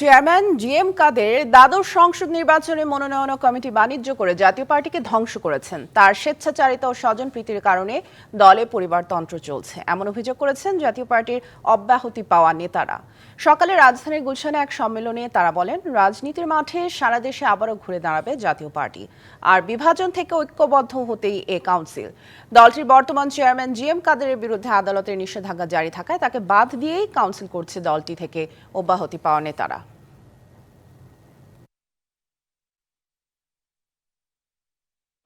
Chairman G M কাদের দ্বাদশ সংসদ নির্বাচনে মনোনয়ন কমিটি বাণিজ্য করে জাতীয় পার্টিকে ধ্বংস করেছেন। তার স্বেচ্ছাচারিতা ও স্বজন প্রীতির কারণে দলে পরিবারতন্ত্র চলছে। এমন অভিযোগ করেছেন জাতীয় পার্টির অব্যাহতি পাওয়া নেতারা। সকালে রাজধানীর গুলশানে এক সম্মেলনে তারা বলেন, রাজনীতির মাঠে সারা দেশে আবারও ঘুরে দাঁড়াবে জাতীয় পার্টি। আর বিভাজন থেকে ঐক্যবদ্ধ হতেই এ কাউন্সিল। দলটির বর্তমান চেয়ারম্যান জি এম কাদেরের বিরুদ্ধে আদালতের নিষেধাজ্ঞা জারি থাকায় তাকে বাদ দিয়েই কাউন্সিল করছে দলটি থেকে অব্যাহতি পাওয়া নেতারা।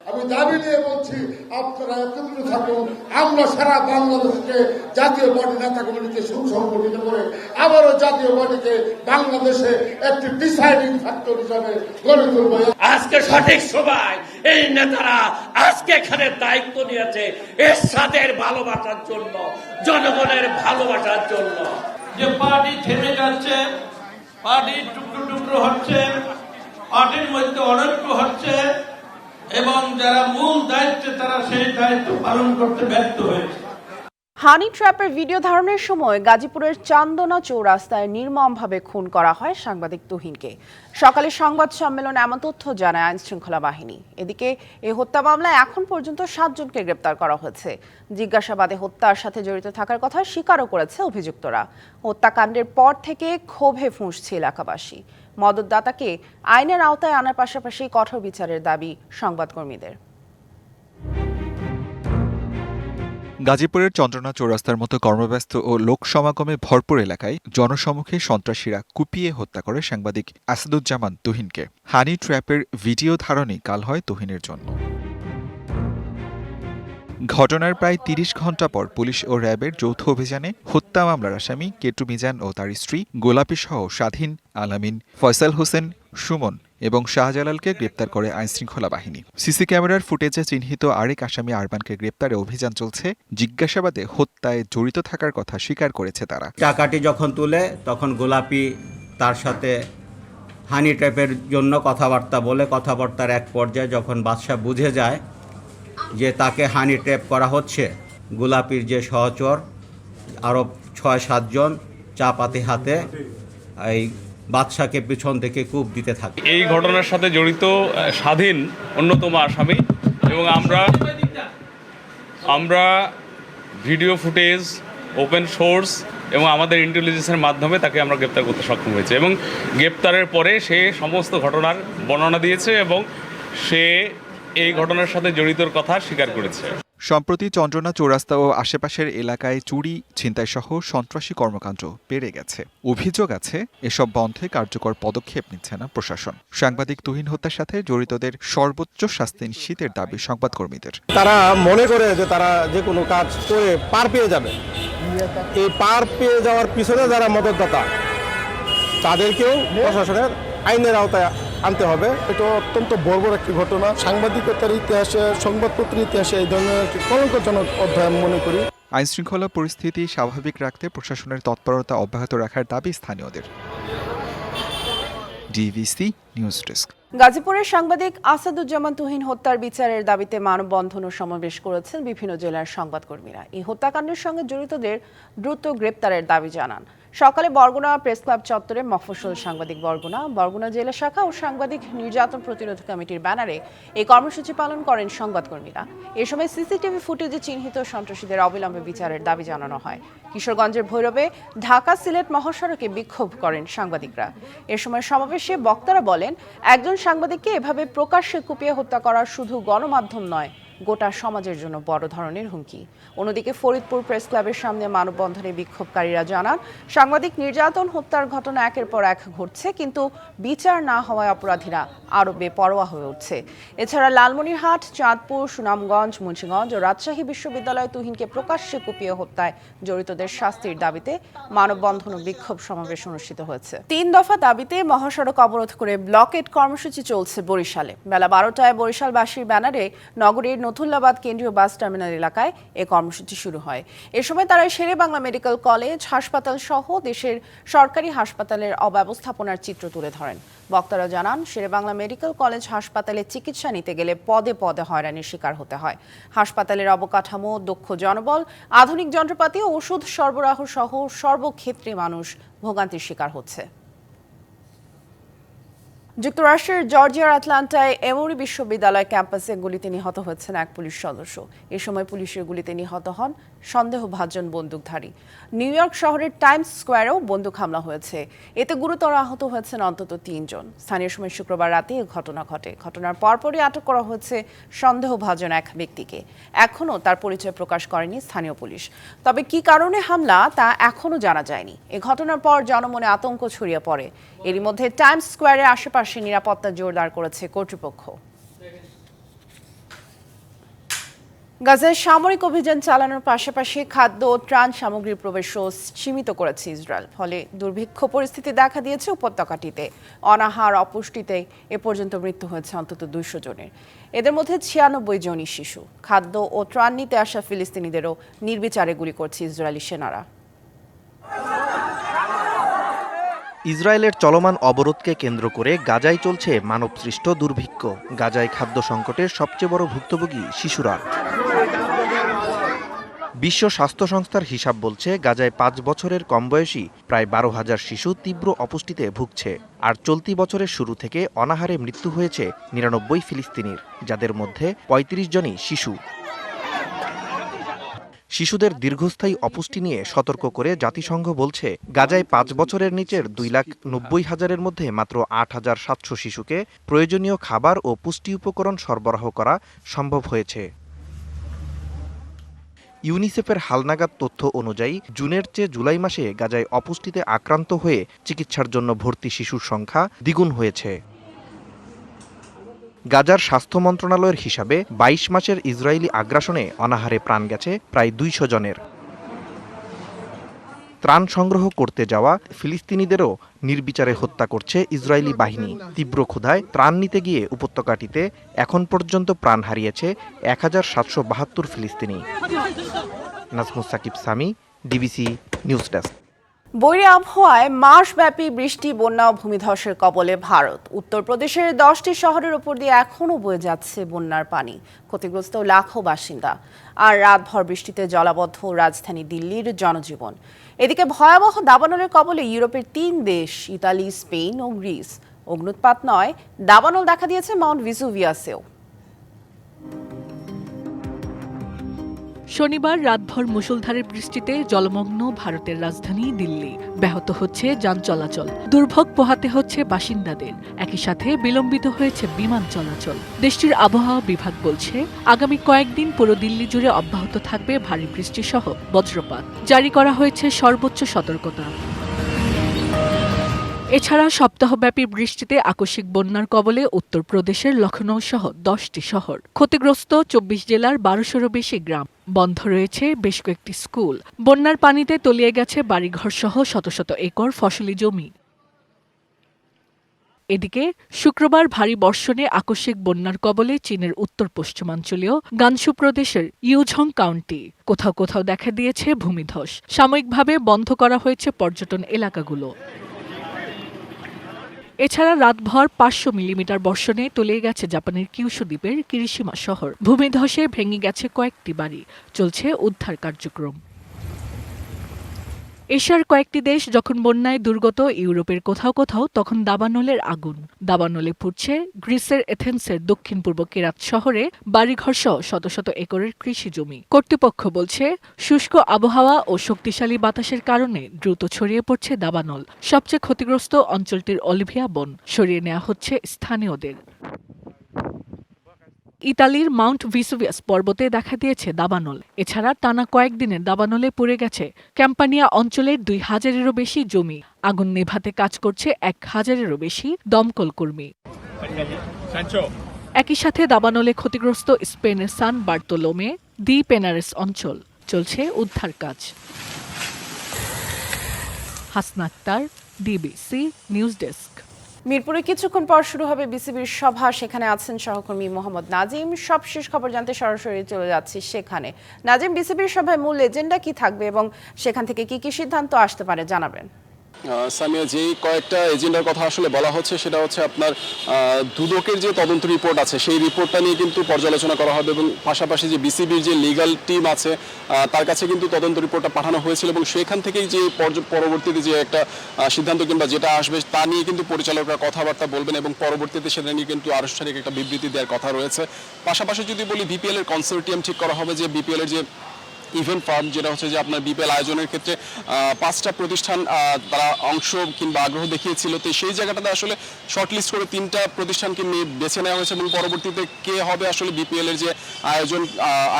আমি দাবি নিয়ে বলছি আপনারা একত্রিত থাকুন। আমরা সারা বাংলাদেশকে জাতীয় পার্টি নেতা কমিটিকে সুসংগঠিত করে আবারও জাতীয় পার্টিকে বাংলাদেশে একটি ডিসাইডিং ফ্যাক্টর হিসাবে গড়ে তুলব। আজকে সঠিক সময়। এই নেতারা আজকে এখানে দায়িত্ব নিয়েছে এর সাথে ভালোবাসার জন্য জনগণের ভালোবাসার জন্য। যে পার্টি থেমে যাচ্ছে পার্টি টুকরো টুকরো হচ্ছে পার্টির মধ্যে অনৈক্য হচ্ছে এবং যারা মূল দায়িত্বে তারা সেই দায়িত্ব পালন করতে ব্যর্থ হয়েছে। হানি ট্র্যাপের ভিডিও ধারণের সময় গাজীপুরের চান্দনা চৌরাস্তায় নির্মমভাবে খুন করা হয় সাংবাদিক তুহিনকে। সকালে সংবাদ সম্মেলনে এমন তথ্য জানায় আইন শৃঙ্খলা বাহিনী। এদিকে এই হত্যা মামলায় এখন পর্যন্ত সাতজনকে গ্রেপ্তার করা হয়েছে। জিজ্ঞাসাবাদে হত্যার সাথে জড়িত থাকার কথা স্বীকারও করেছে অভিযুক্তরা। হত্যাকাণ্ডের পর থেকে ক্ষোভে ফুঁসছে এলাকাবাসী। মদতদাতাকে আইনের আওতায় আনার পাশাপাশি কঠোর বিচারের দাবি সংবাদকর্মীদের। গাজীপুরের চন্দ্রনা চৌরাস্তার মতো কর্মব্যস্ত ও লোক সমাগমে ভরপুর এলাকায় জনসমুখে সন্ত্রাসীরা কুপিয়ে হত্যা করে সাংবাদিক আসাদুজ্জামান তুহিনকে। হানি ট্র্যাপের ভিডিও ধারণই কাল হয় তুহিনের জন্য। ঘটনার প্রায় তিরিশ ঘণ্টা পর পুলিশ ও র্যাবের যৌথ অভিযানে হত্যা মামলার আসামি কেটু মিজান ও তার স্ত্রী গোলাপি সহ স্বাধীন আলামিন ফয়সাল হোসেন সুমন এবং শাহজালালকে গ্রেপ্তার করে আইনশৃঙ্খলা বাহিনী। সিসি ক্যামেরার ফুটেজে চিহ্নিত আরেক আসামি আরবানকে গ্রেপ্তারে অভিযান চলছে। জিজ্ঞাসাবাদে হত্যায় জড়িত থাকার কথা স্বীকার করেছে তারা। টাকাটি যখন তুলে, তখন গোলাপি তার সাথে হানি ট্র্যাপের জন্য কথাবার্তা বলে, কথাবার্তার এক পর্যায়ে যখন বাদশাহ বুঝে যায় যে তাকে হানি ট্র্যাপ করা হচ্ছে, গোলাপির যে সহচর আরও ছয় সাতজন চা পাতি হাতে এই বাদশাকে পিছন থেকে কূপ দিতে থাকে। এই ঘটনার সাথে জড়িত স্বাধীন অন্যতম আসামি এবং আমরা আমরা ভিডিও ফুটেজ, ওপেন সোর্স এবং আমাদের ইন্টেলিজেন্সের মাধ্যমে তাকে আমরা গ্রেপ্তার করতে সক্ষম হয়েছে এবং গ্রেপ্তারের পরে সে সমস্ত ঘটনার বর্ণনা দিয়েছে এবং সে এই ঘটনার সাথে জড়িতর কথা স্বীকার করেছে। সম্প্রতি চন্দ্রনা চৌরাস্তা ও আশেপাশের এলাকায় চুরি, ছিনতাইসহ সন্ত্রাসী কর্মকাণ্ড বেড়ে গেছে। অভিযোগ আছে, এসব বন্ধে কার্যকর পদক্ষেপ নিচ্ছে না প্রশাসন। সাংবাদিক তুহিন হত্যার সাথে জড়িতদের সর্বোচ্চ শাস্তি নিশ্চিতের দাবি সংবাদকর্মীদের। তারা মনে করে যে তারা যে কোনো কাজ করে পার পেয়ে যাবে। এই পার পেয়ে যাওয়ার পিছনে যারা মদতদাতা, তাদেরকেও প্রশাসনের আইনের আওতায় আনতে হবে। এটা অত্যন্ত বর্বর একটি ঘটনা। সাংবাদিকতার ইতিহাসে সংবাদপত্রের ইতিহাসে এই ধরনের একটি কলঙ্কজনক অধ্যায় মনে করি। আইনশৃঙ্খলা পরিস্থিতি স্বাভাবিক রাখতে প্রশাসনের তৎপরতা অব্যাহত রাখার দাবি স্থানীয়দের। DVC news desk. গাজীপুরের সাংবাদিক আসাদুজ্জামান তুহিন হত্যার বিচারের দাবিতে মানববন্ধন ও সমাবেশ করেছেন বিভিন্ন জেলার সংবাদকর্মীরা। এই হত্যাকাণ্ডের সঙ্গে জড়িতদের দ্রুত গ্রেপ্তারের দাবি জানান। সকালে বরগুনা প্রেস ক্লাব চত্বরে মফস্বল সাংবাদিক বরগুনা বরগুনা জেলা শাখা ও সাংবাদিক নির্যাতন প্রতিরোধ কমিটির ব্যানারে এই কর্মসূচি পালন করেন সংবাদকর্মীরা। এ সময় সিসিটিভি ফুটেজে চিহ্নিত সন্ত্রাসীদের অবিলম্বে বিচারের দাবি জানানো হয়। কিশোরগঞ্জের ভৈরবে ঢাকা সিলেট মহাসড়কে বিক্ষোভ করেন সাংবাদিকরা। এ সময় সমাবেশে বক্তারা বলেন, একজন সাংবাদিককে এভাবে প্রকাশ্যে কুপিয়ে হত্যা করা শুধু গণমাধ্যম নয় গোটা সমাজের জন্য বড় ধরনের হুমকি। অন্যদিকে ফরিদপুর প্রেস ক্লাবের সামনে মানববন্ধনে বিক্ষোভকারীরা জানান, সাংবাদিক নির্যাতন, হত্যার ঘটনা একের পর এক ঘটছে, কিন্তু বিচার না হওয়ায় অপরাধীরা আরও বেপরোয়া হয়ে উঠছে। এছাড়া লালমনিরহাট, চাঁদপুর, সুনামগঞ্জ, মুন্সিগঞ্জ ও রাজশাহী বিশ্ববিদ্যালয় তুহিনকে প্রকাশ্যে কুপিয়ে হত্যায় জড়িতদের শাস্তির দাবিতে মানববন্ধন ও বিক্ষোভ সমাবেশ অনুষ্ঠিত হয়েছে। তিন দফা দাবিতে মহাসড়ক অবরোধ করে ব্লকেট কর্মসূচি চলছে বরিশালে। বেলা বারোটায় বরিশালবাসীর ব্যানারে নগরীর নথুল্লাবাদ কেন্দ্রীয় বাস টার্মিনাল এলাকায় এ কর্মসূচি শুরু হয়। এ সময় তারা শেরে বাংলা মেডিকেল কলেজ, হাসপাতাল সহ দেশের সরকারি হাসপাতালের অব্যবস্থাপনার চিত্র তুলে ধরেন। বক্তারা জানান শেরেবাংলা মেডিকেল কলেজ হাসপাতালে চিকিৎসা নিতে গেলে পদে পদে হয়রানির শিকার হতে হয়। হাসপাতালের অবকাঠামো, দক্ষ জনবল, আধুনিক যন্ত্রপাতি ও ওষুধ সরবরাহ সহ সর্বক্ষেত্রে মানুষ ভোগান্তির শিকার হচ্ছে। যুক্তরাষ্ট্রের জর্জিয়ার আটলান্টায় এমরি বিশ্ববিদ্যালয় ক্যাম্পাসে গুলিতে নিহত হয়েছেন এক পুলিশ সদস্য। এ সময় পুলিশের গুলিতে নিহত হন সন্দেহভাজন বন্দুকধারী। নিউ ইয়র্ক শহরের টাইমস স্কোয়ারেও বন্দুক হামলা হয়েছে। এতে গুরুতর আহত হয়েছেন অন্তত তিনজন। স্থানীয় সময় শুক্রবার রাতে এ ঘটনা ঘটে। ঘটনার পরপরই আটক করা হয়েছে সন্দেহভাজন এক ব্যক্তিকে। এখনও তার পরিচয় প্রকাশ করেনি স্থানীয় পুলিশ। তবে কি কারণে হামলা তা এখনও জানা যায়নি। এ ঘটনার পর জনমনে আতঙ্ক ছড়িয়ে পড়ে। এরই মধ্যে টাইমস স্কোয়ারের আশেপাশে নিরাপত্তা জোরদার করেছে কর্তৃপক্ষ। গাজায় সামরিক অভিযান চালানোর পাশাপাশি খাদ্য ও ত্রাণ সামগ্রীর প্রবেশও সীমিত করেছে ইসরায়েল, ফলে দুর্ভিক্ষ পরিস্থিতি দেখা দিয়েছে উপত্যকাটিতে। অনাহার, অপুষ্টিতে এ পর্যন্ত মৃত্যু হয়েছে অন্তত দুইশো জনের। এদের মধ্যে ছিয়ানব্বই জনই শিশু। খাদ্য ও ত্রাণ নিতে আসা ফিলিস্তিনিদেরও নির্বিচারে গুলি করছে ইসরায়েলি সেনারা। ইসরায়েলের চলমান অবরোধকে কেন্দ্র করে গাজায় চলছে মানবসৃষ্ট দুর্ভিক্ষ। গাজায় খাদ্য সংকটের সবচেয়ে বড় ভুক্তভোগী শিশুরা। বিশ্ব স্বাস্থ্য সংস্থার হিসাব বলছে, গাজায় পাঁচ বছরের কম বয়সী প্রায় বারো হাজার শিশু তীব্র অপুষ্টিতে ভুগছে। আর চলতি বছরের শুরু থেকে অনাহারে মৃত্যু হয়েছে নিরানব্বই ফিলিস্তিনির, যাদের মধ্যে ৩৫ জনই শিশু। শিশুদের দীর্ঘস্থায়ী অপুষ্টি নিয়ে সতর্ক করে জাতিসংঘ বলছে, গাজায় পাঁচ বছরের নিচের দুই লাখ নব্বই হাজারের মধ্যে মাত্র আট হাজার সাতশো শিশুকে প্রয়োজনীয় খাবার ও পুষ্টি উপকরণ সরবরাহ করা সম্ভব হয়েছে। ইউনিসেফের হালনাগাদ তথ্য অনুযায়ী, জুনের চেয়ে জুলাই মাসে গাজায় অপুষ্টিতে আক্রান্ত হয়ে চিকিৎসার জন্য ভর্তি শিশুর সংখ্যা দ্বিগুণ হয়েছে। গাজার স্বাস্থ্য মন্ত্রণালয়ের হিসাবে ২২ মাসের ইসরায়েলি আগ্রাসনে অনাহারে প্রাণ গেছে প্রায় দুইশো জনের। ত্রাণ সংগ্রহ করতে যাওয়া ফিলিস্তিনিদেরও নির্বিচারে হত্যা করছে ইসরায়েলি বাহিনী। তীব্র ক্ষুধায় ত্রাণ নিতে গিয়ে উপত্যকাটিতে এখন পর্যন্ত প্রাণ হারিয়েছে এক হাজার সাতশো বাহাত্তর ফিলিস্তিনি। Nazmus Sakib Sami, DBC news desk. বৈরী আবহাওয়ায় মাসব্যাপী বৃষ্টি, বন্যা ও ভূমিধসের কবলে ভারত। উত্তরপ্রদেশের দশটি শহরের উপর দিয়ে এখনও বয়ে যাচ্ছে বন্যার পানি। ক্ষতিগ্রস্ত লাখো বাসিন্দা। আর রাতভর বৃষ্টিতে জলাবদ্ধ রাজধানী দিল্লির জনজীবন। এদিকে ভয়াবহ দাবানলের কবলে ইউরোপের তিন দেশ, ইতালি, স্পেন ও গ্রিস। অগ্নুৎপাত নয়, দাবানল দেখা দিয়েছে মাউন্ট ভিসুভিয়াসেও। শনিবার রাতভর মুষলধারের বৃষ্টিতে জলমগ্ন ভারতের রাজধানী দিল্লি। ব্যাহত হচ্ছে যান চলাচল। দুর্ভোগ পোহাতে হচ্ছে বাসিন্দাদের। একই সাথে বিলম্বিত হয়েছে বিমান চলাচল। দেশটির আবহাওয়া বিভাগ বলছে, আগামী কয়েকদিন পুরো দিল্লি জুড়ে অব্যাহত থাকবে ভারী বৃষ্টি সহ বজ্রপাত। জারি করা হয়েছে সর্বোচ্চ সতর্কতা। এছাড়া সপ্তাহব্যাপী বৃষ্টিতে আকস্মিক বন্যার কবলে উত্তরপ্রদেশের লখনৌ সহ দশটি শহর। ক্ষতিগ্রস্ত চব্বিশ জেলার বারোশোরও বেশি গ্রাম। বন্ধ রয়েছে বেশ কয়েকটি স্কুল। বন্যার পানিতে তলিয়ে গেছে বাড়িঘর সহ শত শত একর ফসলি জমি। এদিকে, শুক্রবার ভারী বর্ষণে আকস্মিক বন্যার কবলে চীনের উত্তর পশ্চিমাঞ্চলীয় গানসু প্রদেশের ইউঝং কাউন্টি। কোথাও কোথাও দেখা দিয়েছে ভূমিধস। সাময়িকভাবে বন্ধ করা হয়েছে পর্যটন এলাকাগুলো। এছাড়া রাতভর পাঁচশো মিলিমিটার বর্ষণে তলিয়ে গেছে জাপানের কিউশু দ্বীপের কিরিশিমা শহর। ভূমিধসে ভেঙে গেছে কয়েকটি বাড়ি। চলছে উদ্ধার কার্যক্রম। এশিয়ার কয়েকটি দেশ যখন বন্যায় দুর্গত ইউরোপের কোথাও কোথাও, তখন দাবানলের আগুন। দাবানলে পুড়ছে গ্রিসের এথেন্সের দক্ষিণ পূর্ব কেরাত শহরে বাড়িঘর সহ শত শত একরের কৃষি জমি। কর্তৃপক্ষ বলছে, শুষ্ক আবহাওয়া ও শক্তিশালী বাতাসের কারণে দ্রুত ছড়িয়ে পড়ছে দাবানল। সবচেয়ে ক্ষতিগ্রস্ত অঞ্চলটির অলিভিয়া বন। সরিয়ে নেওয়া হচ্ছে স্থানীয়দের। ইতালির মাউন্ট ভিসুভিয়াস পর্বতে দেখা দিয়েছে দাবানল। এছাড়া টানা কয়েকদিনে দাবানলে পড়ে গেছে ক্যাম্পানিয়া অঞ্চলের দুই হাজারেরও বেশি জমি। আগুন নেভাতে কাজ করছে এক হাজারেরও বেশি দমকল কর্মী। একই সাথে দাবানলে ক্ষতিগ্রস্ত স্পেনের সান বার্তোলোমে দি পেনারেস অঞ্চল। চলছে উদ্ধার কাজ। Hasna Akter DBC news desk মিরপুরে কিছুক্ষণ পর শুরু হবে বিসিবির সভা। সেখানে আছেন সহকর্মী মোহাম্মদ নাজিম। সব শেষ খবর জানতে সরাসরি চলে যাচ্ছি সেখানে। নাজিম, বিসিবির সভায় মূল এজেন্ডা কি থাকবে এবং সেখান থেকে কি কি সিদ্ধান্ত আসতে পারে জানাবেন। সামিয়া, যেই কয়েকটা এজেন্ডার কথা আসলে বলা হচ্ছে, সেটা হচ্ছে আপনার দুদকের যে তদন্ত রিপোর্ট আছে, সেই রিপোর্টটা নিয়ে কিন্তু পর্যালোচনা করা হবে এবং পাশাপাশি যে বিসিবির যে লিগ্যাল টিম আছে তার কাছে কিন্তু তদন্ত রিপোর্টটা পাঠানো হয়েছিল এবং সেখান থেকেই যে পরবর্তীতে যে একটা সিদ্ধান্ত কিংবা যেটা আসবে, তা নিয়ে কিন্তু পরিচালকরা কথাবার্তা বলবেন এবং পরবর্তীতে সেটা নিয়ে কিন্তু আনুষ্ঠানিক একটা বিবৃতি দেওয়ার কথা রয়েছে। পাশাপাশি যদি বলি, বিপিএল এর কনসোর্টিয়াম ঠিক করা হবে যে বিপিএল এর যে ইভেন্ট ফার্ম যেটা হচ্ছে যে আপনার বিপিএল আয়োজনের ক্ষেত্রে পাঁচটা প্রতিষ্ঠান তারা অংশ কিংবা আগ্রহ দেখিয়েছিল। তো সেই জায়গাটাতে আসলে শর্টলিস্ট করে তিনটা প্রতিষ্ঠানকে বেছে নেওয়া হয়েছে এবং পরবর্তীতে কে হবে আসলে বিপিএল এর যে আয়োজন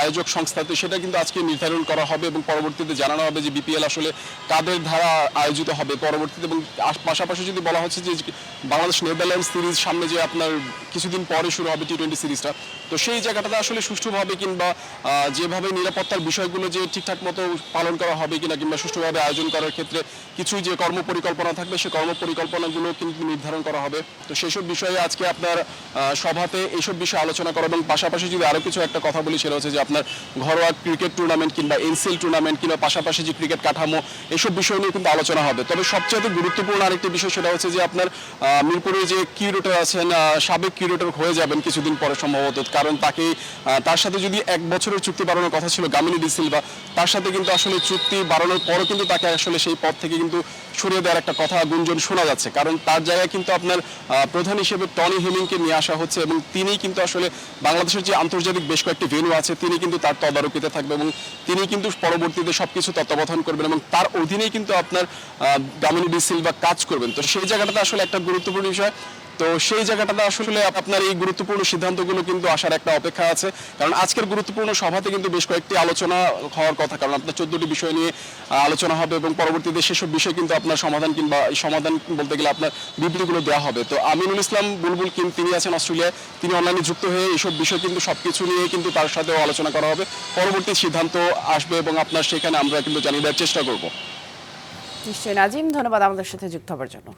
আয়োজক সংস্থা তো সেটা কিন্তু আজকে নির্ধারণ করা হবে এবং পরবর্তীতে জানানো হবে যে বিপিএল আসলে কাদের দ্বারা আয়োজিত হবে। পরবর্তীতে এবং পাশাপাশি যদি বলা হচ্ছে যে বাংলাদেশ নেদারল্যান্ড সিরিজ সামনে যে আপনার কিছুদিন পরে শুরু হবে টি টোয়েন্টি সিরিজটা, তো সেই জায়গাটাতে আসলে সুষ্ঠুভাবে কিংবা যেভাবে নিরাপত্তার বিষয়গুলো যে ঠিকঠাক মতো পালন করা হবে কিনা কিংবা সুষ্ঠুভাবে আয়োজন করার ক্ষেত্রে কিছু যে কর্ম পরিকল্পনা থাকবে সেই কর্ম পরিকল্পনাগুলো কিন্তু নির্ধারণ করা হবে। তো সেসব বিষয়ে আজকে আপনার সভাতে এইসব বিষয়ে আলোচনা করা এবং পাশাপাশি যদি আরও কিছু একটা কথা বলি, সেটা হচ্ছে যে আপনার ঘরোয়া ক্রিকেট টুর্নামেন্ট কিংবা এনসিএল টুর্নামেন্ট কিংবা পাশাপাশি যে ক্রিকেট কাঠামো, এসব বিষয় নিয়ে কিন্তু আলোচনা হবে। তবে সবচেয়ে গুরুত্বপূর্ণ আরেকটি বিষয়, সেটা হচ্ছে যে আপনার মিরপুরে যে কিউরেটর আছেন সাবেক কিউরেটর হয়ে যাবেন কিছুদিন পরে সম্ভবত। কারণ তাকে তার সাথে যদি এক বছরের চুক্তি বাড়ানোর কথা ছিল, গামিনী ডি সিলভা তার সাথে কিন্তু আসলে চুক্তি বাড়ানোর পরও কিন্তু তাকে আসলে সেই পদ থেকে কিন্তু সরিয়ে দেওয়ার একটা কথা গুঞ্জন শোনা যাচ্ছে। কারণ তার জায়গায় কিন্তু আপনার প্রধান হিসেবে টনি হেমিংকে নিয়ে আসা হচ্ছে এবং তিনি কিন্তু আসলে বাংলাদেশের যে আন্তর্জাতিক বেশ কয়েকটি ভেন্যু আছে, তিনি কিন্তু তার তদারকিতে থাকবে এবং তিনি কিন্তু পরবর্তীতে সবকিছু তত্ত্বাবধান করবেন এবং তার অধীনেই কিন্তু আপনার গামিনী ডি সিলভা কাজ করবেন। তো সেই জায়গাটাতে আসলে একটা গুরুত্বপূর্ণ বিষয় তো সেই জায়গাটাতে আসলে আপনার এই গুরুত্বপূর্ণ সিদ্ধান্তগুলো কিন্তু আসার একটা অপেক্ষা আছে। কারণ আজকের গুরুত্বপূর্ণ সভাতে কিন্তু বেশ কয়েকটি আলোচনা হওয়ার কথা, কারণ আপনার চোদ্দটি বিষয় নিয়ে আলোচনা হবে এবং পরবর্তীতে সেসব বিষয় কিন্তু আপনার সমাধান কিংবা সমাধান বলতে গেলে আপনার বিবৃতিগুলো দেওয়া হবে। তো আমিনুল ইসলাম, বুলবুল কিন্তু তিনি আছেন অস্ট্রেলিয়ায়, তিনি অনলাইনে যুক্ত হয়ে এইসব বিষয় কিন্তু সবকিছু নিয়ে কিন্তু তার সাথেও আলোচনা করা হবে। পরবর্তী সিদ্ধান্ত আসবে এবং আপনার সেখানে আমরা কিন্তু জানিয়ে দেওয়ার চেষ্টা করব। নিশ্চয়ই। নাজিম, ধন্যবাদ আমাদের সাথে যুক্ত হবার জন্য।